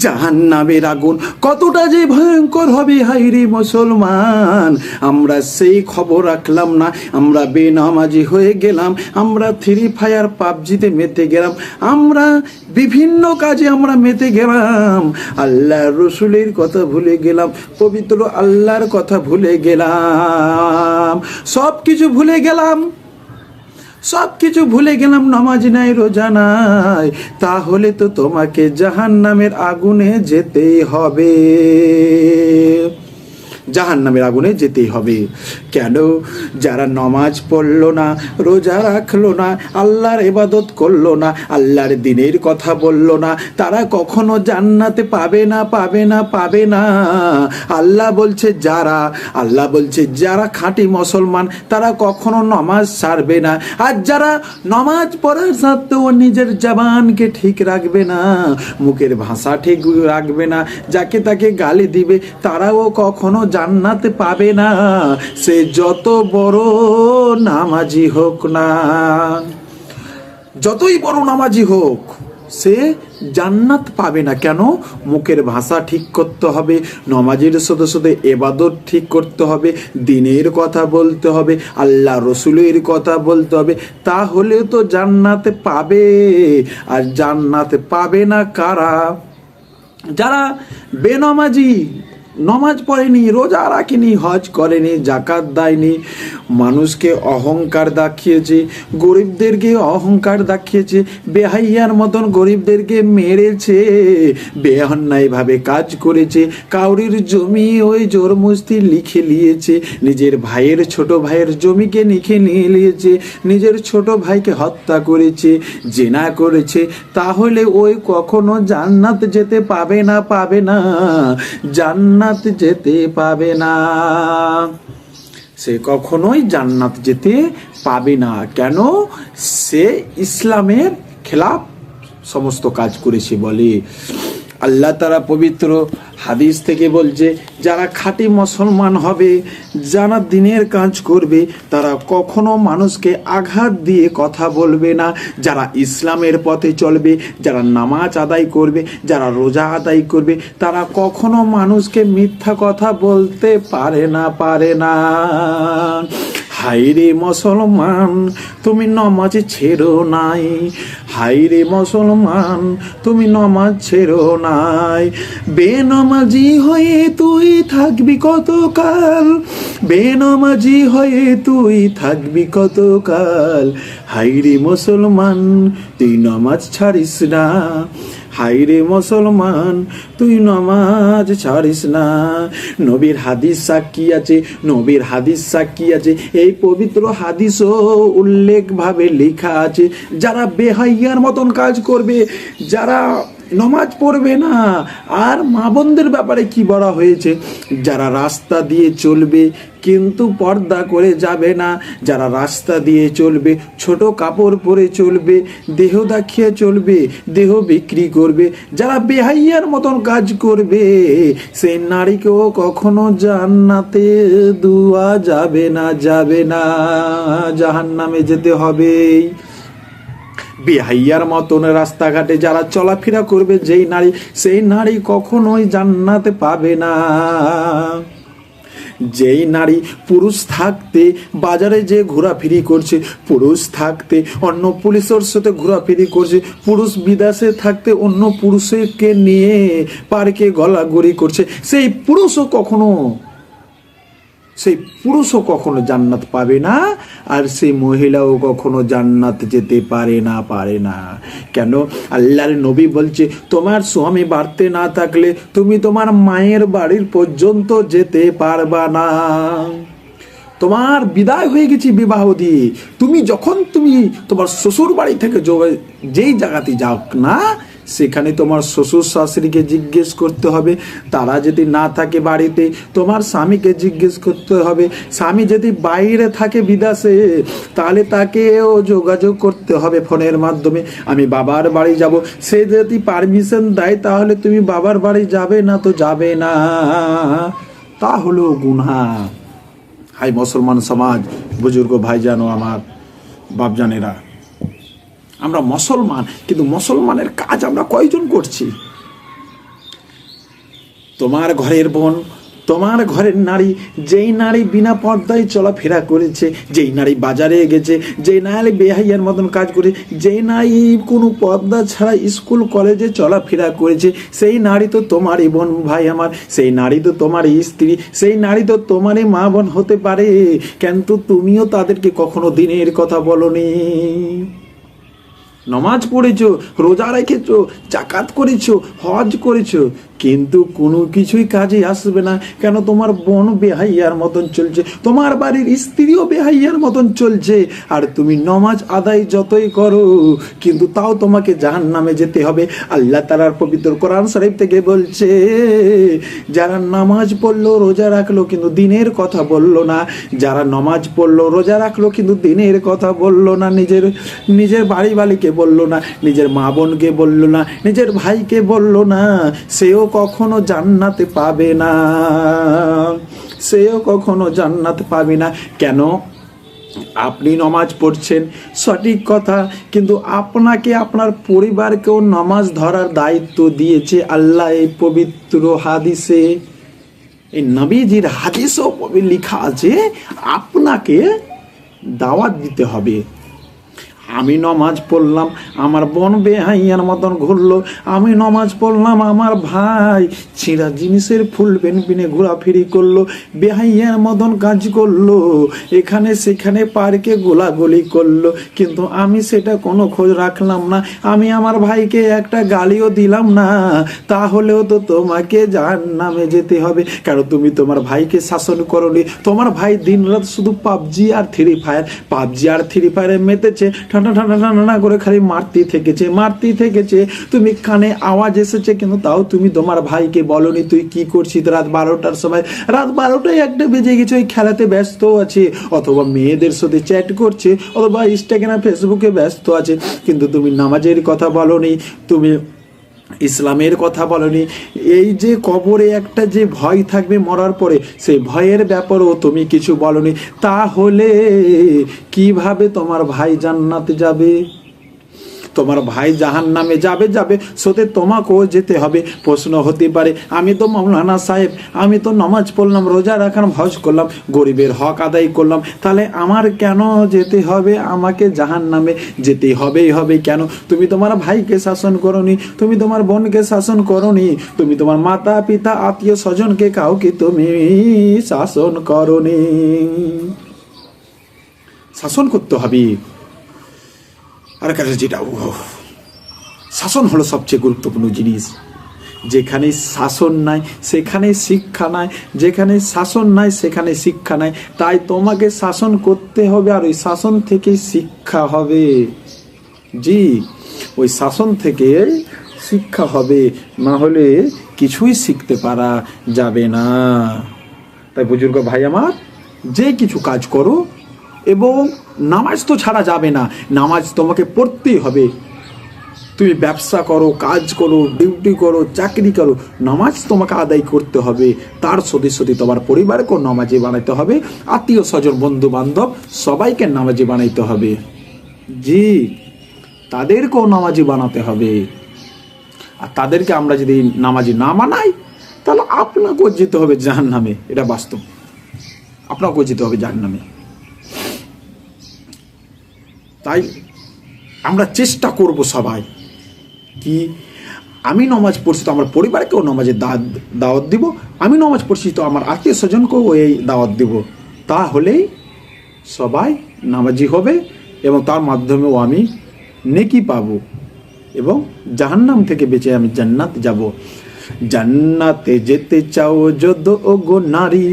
জাহান নামের আগুন। কতটা যে ভয়ঙ্কর হবে হাইরে মুসলমান। আমরা সেই খবর রাখলাম না। আমরা বেনামাজি হয়ে গেলাম। আমরা ফ্রি ফায়ার পাবজিতে মেতে গেলাম। আমরা বিভিন্ন কাজে আমরা মেতে গেলাম। আল্লাহ রসুলের কথা ভুলে গেলাম। পবিত্র আল্লাহর কথা ভুলে গেলাম। সব কিছু ভুলে গেলাম। সব কিছু ভুলে গেলাম, নামাজ নাই, রোজা নাই। তাহলে তো তোমাকে জাহান নামের আগুনে যেতে হবে। জাহান নামের আগুনে যেতেই হবে। কেন? যারা নমাজ পড়ল না, রোজা রাখল না, আল্লাহর ইবাদত করল না, আল্লাহর দিনের কথা বলল না, তারা কখনো জান্নাতে পাবে না পাবে না পাবে না। আল্লাহ বলছে, যারা আল্লাহ বলছে, যারা খাঁটি মুসলমান, তারা কখনো নমাজ ছাড়বে না। আর যারা নমাজ পড়ার সত্ত্বেও নিজের জবানকে ঠিক রাখবে না, মুখের ভাষা ঠিক রাখবে না, যাকে তাকে গালি দিবে, তারাও কখনো জান্নাতে পাবে না, সে যত বড় নামাজি হোক না। যতই বড় নামাজি হোক, সে জান্নাত পাবে না। কেন? মুখের ভাষা ঠিক করতে হবে, নমাজের সাথে সাথে এবাদত ঠিক করতে হবে, দিনের কথা বলতে হবে, আল্লাহ রসুলের কথা বলতে হবে। তাহলে তো জান্নাতে পাবে। আর জান্নাতে পাবে না কারা? যারা বেনমাজি নমাজ পড়েনি রোজা রাখেনি হজ করেনি জাকাত দেয়নি। মানুষকে অহংকার দেখিয়েছে, গরিবদেরকে অহংকার দেখিয়েছে, বেহাইয়ার মতন গরিবদেরকে মেরেছে বেহন্যায়ভাবে কাজ করেছে, কাউরির জমি ওই জোর মুস্তি লিখে নিয়েছে, নিজের ভাইয়ের ছোট ভাইয়ের জমিকে লিখে নিয়ে নিয়েছে, নিজের ছোট ভাইকে হত্যা করেছে, জেনা করেছে, তাহলে ওই কখনো জান্নাত যেতে পাবে না পাবে না, জান্নাত যেতে পাবে না। সে কখনোই জান্নাত যেতে পাবে না। কেন? সে ইসলামের খেলাফ সমস্ত কাজ করেছে বলে। আল্লাহ তারা পবিত্র হাদিস থেকে বলছে, যারা খাঁটি মুসলমান হবে, যারা দিনের কাজ করবে, তারা কখনো মানুষকে আঘাত দিয়ে কথা বলবে না। যারা ইসলামের পথে চলবে, যারা নামাজ আদায় করবে, যারা রোজা আদায় করবে, তারা কখনো মানুষকে মিথ্যা কথা বলতে পারে না পারে না। হাইরে মুসলমান, তুমি নমাজ ছেড়ো নাই। হাইরে মুসলমান, তুমি নমাজ ছেড়ো নাই। বেনমাজি হয়ে তুই থাকবি কতকাল? বেনমাজি হয়ে তুই থাকবি কতকাল? হাইরে মুসলমান, তুই নমাজ ছাড়িস না। হাইরে মুসলমান, তুই নমাজ ছাড়িস না। নবীর হাদিস সাক্ষী আছে, নবীর হাদিস সাক্ষী আছে, এই পবিত্র হাদিসও উল্লেখভাবে লেখা আছে, যারা বেহাইয়ার মতন কাজ করবে, যারা নমাজ পড়বে না। আর মা বোনদের ব্যাপারে কি বলা হয়েছে? যারা রাস্তা দিয়ে চলবে কিন্তু পর্দা করে যাবে না, যারা রাস্তা দিয়ে চলবে, ছোট কাপড় পরে চলবে, দেহ দেখিয়ে চলবে, দেহ বিক্রি করবে, যারা বেহাইয়ার মতন কাজ করবে, সেই নারীকেও কখনো জান্নাতে দুয়া যাবে না যাবে না, জাহান্নামে যেতে হবেই। বেহাইয়ার মতন রাস্তাঘাটে যারা চলাফেরা করবে, যেই নারী, সেই নারী কখনোই জান্নাতে পাবে না। যেই নারী পুরুষ থাকতে বাজারে যে ঘোরাফেরি করছে, পুরুষ থাকতে অন্য পুলিশের সাথে ঘোরাফেরি করছে, পুরুষ বিদেশে থাকতে অন্য পুরুষকে নিয়ে পার্কে গলাগড়ি করছে, সেই পুরুষও কখনো সেই পুরুষও কখনো জান্নাত পাবে না, আর সেই মহিলাও কখনো জান্নাত যেতে পারে না পারে না। কেন? আল্লাহর নবী বলছে, তোমার স্বামী বাড়তে না থাকলে তুমি তোমার মায়ের বাড়ির পর্যন্ত যেতে পারবা না। তোমার বিদায় হয়ে গেছি বিবাহ দিয়ে। তুমি যখন তুমি তোমার শ্বশুর বাড়ি থেকে যেই জায়গাতে যাও না সেখানে তোমার শ্বশুর শাশুড়িকে জিজ্ঞেস করতে হবে। তারা যদি না থাকে বাড়িতে, তোমার স্বামীকে জিজ্ঞেস করতে হবে। স্বামী যদি বাইরে থাকে বিদেশে, তাহলে তাকেও যোগাযোগ করতে হবে ফোনের মাধ্যমে। আমি বাবার বাড়ি যাব। সে যদি পারমিশন দেয়, তাহলে তুমি বাবার বাড়ি যাবে না তো যাবে না। তা হলো গুনহা। হাই মুসলমান সমাজ, বুজুর্গ ভাইজান আমার বাপজানেরা। আমরা মুসলমান, কিন্তু মুসলমানের কাজ আমরা কয়জন করছি? তোমার ঘরের বোন, তোমার ঘরের নারী, যেই নারী বিনা পর্দায় চলাফেরা করেছে, যেই নারী বাজারে গেছে, যেই নারী বেহাইয়ার মতন কাজ করে, যেই নারী কোনো পর্দা ছাড়া স্কুল, কলেজে চলাফেরা করেছে, সেই নারী তো তোমারই বোন ভাই আমার, সেই নারী তো তোমারই স্ত্রী, সেই নারী তো তোমারই মা বোন হতে পারে, কিন্তু তুমিও তাদেরকে কখনো দিনের কথা বলনি। নমাজ পড়েছো, রোজা রেখেছো জাকাত করেছ, হজ করেছ, কিন্তু কোনো কিছুই কাজে আসবে না। কেন তোমার বোন বেহাইয়ার মতন চলছে, তোমার বাড়ির স্ত্রীও বেহাইয়ার মতন চলছে, আর তুমি নমাজ আদায় যতই করো, কিন্তু তাও তোমাকে জাহান নামে যেতে হবে। আল্লাহ তালার পবিত্র কোরআন শরীফ থেকে বলছে, যারা নামাজ পড়ল, রোজা রাখল, কিন্তু দিনের কথা বলল না। যারা নমাজ পড়ল, রোজা রাখল, কিন্তু দিনের কথা বলল না। নিজের নিজের বাড়ি বাড়িকে বলল না, নিজের মা বোনকে বলল না, নিজের ভাইকে বলল না, সেও কখনো জান্নাতে পাবে না। সেও কখনো জান্নাত পাবে না। কেন? আপনি নমাজ পড়ছেন, সঠিক কথা, কিন্তু আপনাকে আপনার পরিবারকেও নমাজ ধরার দায়িত্ব দিয়েছে আল্লাহ এই পবিত্র হাদিসে। এই নবীজির হাদিসও লেখা আছে, আপনাকে দাওয়াত দিতে হবে। আমি নমাজ পড়লাম, আমার বোন বেহাইয়ার মতন ঘুরলো, আমি নমাজ পড়লাম, আমার ভাই ছিঁড়া জিনিসের ফুল পেন পিনে ঘোরাফিরি করল, বেহাইয়ার মতন কাজ করল, এখানে সেখানে পার্কে গোলাগুলি করল, কিন্তু আমি সেটা কোনো খোঁজ রাখলাম না, আমি আমার ভাইকে একটা গালিও দিলাম না, তাহলেও তো তোমাকে যার নামে যেতে হবে। কারণ তুমি তোমার ভাইকে শাসন করনি, তোমার ভাই দিনরাত শুধু পাবজি আর থ্রি ফায়ার পাবজি আর থ্রি ফায়ারে মেতেছে ঠান্ডা ঠান্ডা ঠান্ডা করে খালি মারতেই থেকেছে মারতেই থেকেছে। তুমি কানে আওয়াজ এসেছে কিন্তু তাও তুমি তোমার ভাইকে বলনি, তুই কি করছিস? রাত বারোটার সময়, রাত বারোটায় একটা বেজে গেছে, ওই খেলাতে ব্যস্ত আছে। অথবা মেয়েদের সাথে চ্যাট করছে, অথবা ইনস্টাগ্রাম ফেসবুকে ব্যস্ত আছে। কিন্তু তুমি নামাজের কথা বলনি, তুমি ইসলামের কথা বলনি। এই যে কবরে একটা যে ভয় থাকবে মরার পরে, সে ভয়ের ব্যাপারেও তুমি কিছু বলনি। তাহলে কীভাবে তোমার ভাই জান্নাতে যাবে? তোমার ভাই জাহান নামে যাবে যাবে, সোতে তোমাকেও যেতে হবে। প্রশ্ন হতে পারে, আমি তো মৌলানা সাহেব, আমি তো নমাজ পড়লাম, রোজা রাখলাম হজ করলাম, গরিবের হক আদায় করলাম, তাহলে আমার কেন যেতে হবে? আমাকে জাহান নামে যেতে হবেই হবে কেন? তুমি তোমার ভাইকে শাসন করনি, তুমি তোমার বোনকে শাসন করনি, তুমি তোমার মাতা, পিতা, আত্মীয় স্বজনকে কাউকে তুমি শাসন করনি। শাসন করতে হবে। আর কাছে যেটা শাসন হলো সবচেয়ে গুরুত্বপূর্ণ জিনিস। যেখানে শাসন নাই, সেখানে শিক্ষা নাই, যেখানে শাসন নাই, সেখানে শিক্ষা নাই। তাই তোমাকে শাসন করতে হবে আর ওই শাসন থেকে শিক্ষা হবে। জি, ওই শাসন থেকে শিক্ষা হবে, না হলে কিছুই শিখতে পারা যাবে না। তাই বুজুর্গ ভাই আমার, যে কিছু কাজ করো এবং নামাজ তো ছাড়া যাবে না, নামাজ তোমাকে পড়তেই হবে। তুমি ব্যবসা করো, কাজ করো, ডিউটি করো, চাকরি করো, নামাজ তোমাকে আদায় করতে হবে। তার সাথে তোমার পরিবারকেও নামাজে বানাইতে হবে, আত্মীয় স্বজন বন্ধু বান্ধব সবাইকে নামাজি বানাইতে হবে। জি, তাদেরকেও নামাজি বানাতে হবে। আর তাদেরকে আমরা যদি নামাজি না মানাই তাহলে আপনাকেও যেতে হবে জাহান নামে এটা বাস্তব। আপনাকেও যেতে হবে জাহান নামে তাই আমরা চেষ্টা করব সবাই কি আমি নমাজ পড়ছি তো আমার পরিবারকেও নমাজের দাওয়াত দিব, আমি নমাজ পড়ছি তো আমার আত্মীয় স্বজনকেও এই দাওয়াত দিব। তাহলেই সবাই নামাজি হবে এবং তার মাধ্যমেও আমি নেকি পাব এবং জাহান্নাম থেকে বেঁচে আমি জান্নাত যাব। জান্নাতে যেতে চাও যদ ও গো নারী,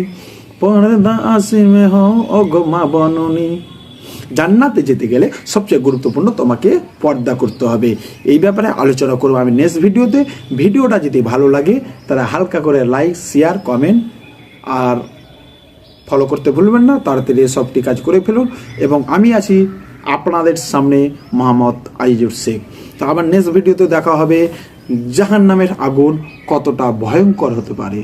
পর্দা আসিমে ও গো মা বননী। জান্নাতে যেতে গেলে সবচেয়ে গুরুত্বপূর্ণ তোমাকে পর্দা করতে হবে। এই ব্যাপারে আলোচনা করব আমি নেক্সট ভিডিওতে। ভিডিওটা যদি ভালো লাগে, তাহলে হালকা করে লাইক শেয়ার কমেন্ট আর ফলো করতে ভুলবেন না। তাড়াতাড়ি সবটি কাজ করে ফেলুন। এবং আমি আছি আপনাদের সামনে মোহাম্মদ আইজুর শেখ। তো আবার নেক্সট ভিডিওতে দেখা হবে। জাহান নামের আগুন কতটা ভয়ঙ্কর হতে পারে।